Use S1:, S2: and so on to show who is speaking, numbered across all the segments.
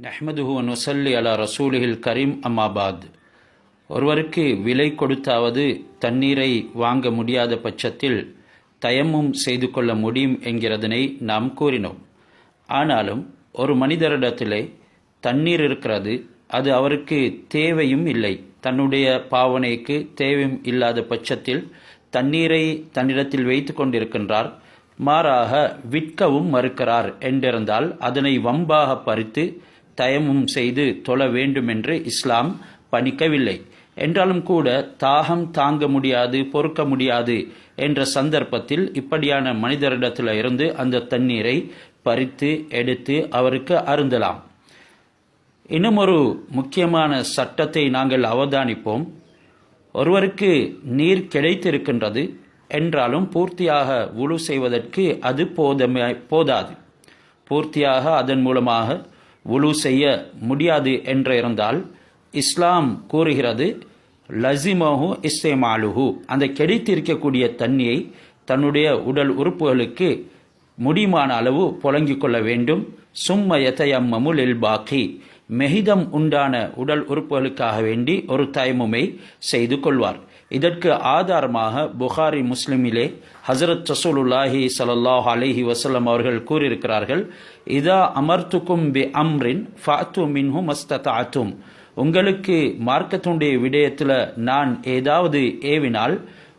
S1: நஹ்மதுஹு நொசல்லி அலா ரசூலிஹில் கரீம் அம்மாபாத் ஒருவருக்கு விலை கொடுத்தாவது தண்ணீரை வாங்க முடியாத பட்சத்தில் தயமும் செய்து கொள்ள முடியும் என்கிறதனை நாம் கூறினோம். ஆனாலும் ஒரு மனிதரிடத்திலே தண்ணீர் இருக்கிறது அது அவருக்கு தேவையும் இல்லை. தன்னுடைய பாவனைக்கு தேவையும் இல்லாத பட்சத்தில் தண்ணீரை தன்னிடத்தில் வைத்து கொண்டிருக்கின்றார் மாறாக விற்கவும் மறுக்கிறார் என்றிருந்தால் அதனை வம்பாக பறித்து தயமும் செய்து தொழ வேண்டும் என்று இஸ்லாம் பணிக்கவில்லை. என்றாலும் கூட தாகம் தாங்க முடியாது பொறுக்க முடியாது என்ற சந்தர்ப்பத்தில் இப்படியான மனிதரிடத்தில் இருந்து அந்த தண்ணீரை பறித்து எடுத்து அவருக்கு அருந்தலாம். இன்னும் ஒரு முக்கியமான சட்டத்தை நாங்கள் அவதானிப்போம். ஒருவருக்கு நீர் கிடைத்திருக்கின்றது என்றாலும் பூர்த்தியாக உழு செய்வதற்கு அது போதமே போதாது. பூர்த்தியாக அதன் மூலமாக உழு செய்ய முடியாது என்று இருந்தால் இஸ்லாம் கூறுகிறது லசிமஹு இஸ்தேமாலுஹு. அந்த கிடைத்திருக்கக்கூடிய தண்ணியை தன்னுடைய உடல் உறுப்புகளுக்கு முடியுமான அளவு புழங்கிக் கொள்ள வேண்டும். சும்ம எதையம்மமுல் இல் பாக்கி. மெஹிதம் உண்டான உடல் உறுப்புகளுக்காக வேண்டி ஒரு தயமுமை செய்து கொள்வார். இதற்கு ஆதாரமாக புகாரி முஸ்லிமிலே ஹசரத் சசூலுல்லாஹி சலல்லாஹ் அலைஹி வசலம் அவர்கள் கூறியிருக்கிறார்கள் இதா அமர்த்துக்கும் பி அம்ரின் ஃபாத்து மின்ஹு மஸ்ததாத்தும் உங்களுக்கு மார்க்கத்துடைய விடயத்தில் நான் ஏதாவது ஏவினால்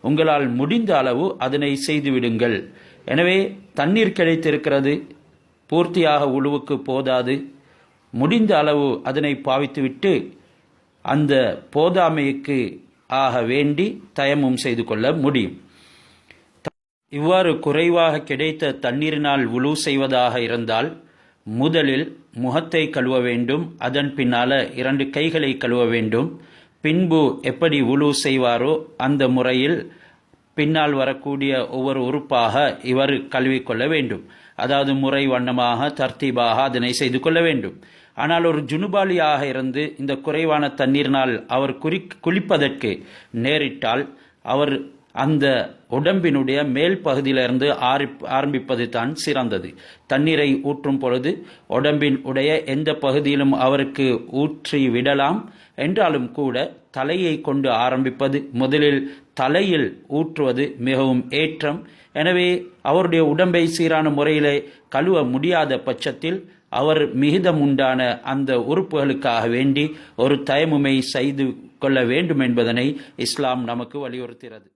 S1: உங்களால் முடிந்த அளவு அதனை செய்துவிடுங்கள். எனவே தண்ணீர் கிடைத்திருக்கிறது பூர்த்தியாக உழுவுக்கு போதாது. முடிந்த அளவு அதனை பாவித்துவிட்டு அந்த போதாமைக்கு ஆக வேண்டி தயமும் செய்து கொள்ள முடியும். இவ்வாறு குறைவாக கிடைத்த தண்ணீரினால் உழு செய்வதாக இருந்தால் முதலில் முகத்தை கழுவ வேண்டும் அதன் பின்னால இரண்டு கைகளை கழுவ வேண்டும். பின்பு எப்படி உழு செய்வாரோ அந்த முறையில் பின்னால் வரக்கூடிய ஒவ்வொரு உறுப்பாக இவர் கழுவிக்கொள்ள வேண்டும். அதாவது முறை வண்ணமாக தர்த்தீபாக அதனை செய்து கொள்ள வேண்டும். ஆனால் ஒரு ஜுனுபாலியாக இருந்து இந்த குறைவான தண்ணீரினால் அவர் குறி குளிப்பதற்கு நேரிட்டால் அவர் அந்த உடம்பினுடைய மேல் பகுதியிலிருந்து ஆரி ஆரம்பிப்பது தான் சிறந்தது. தண்ணீரை ஊற்றும் பொழுது உடம்பின் உடைய எந்த பகுதியிலும் அவருக்கு ஊற்றி விடலாம். என்றாலும் கூட தலையை கொண்டு ஆரம்பிப்பது முதலில் தலையில் ஊற்றுவது மிகவும் ஏற்றம். எனவே அவருடைய உடம்பை சீரான முறையிலே கழுவ முடியாத பட்சத்தில் அவர் மிகுதம் உண்டான அந்த உறுப்புகளுக்காக வேண்டி ஒரு தயமுமை செய்து கொள்ள வேண்டும் என்பதனை இஸ்லாம் நமக்கு வலியுறுத்துகிறது.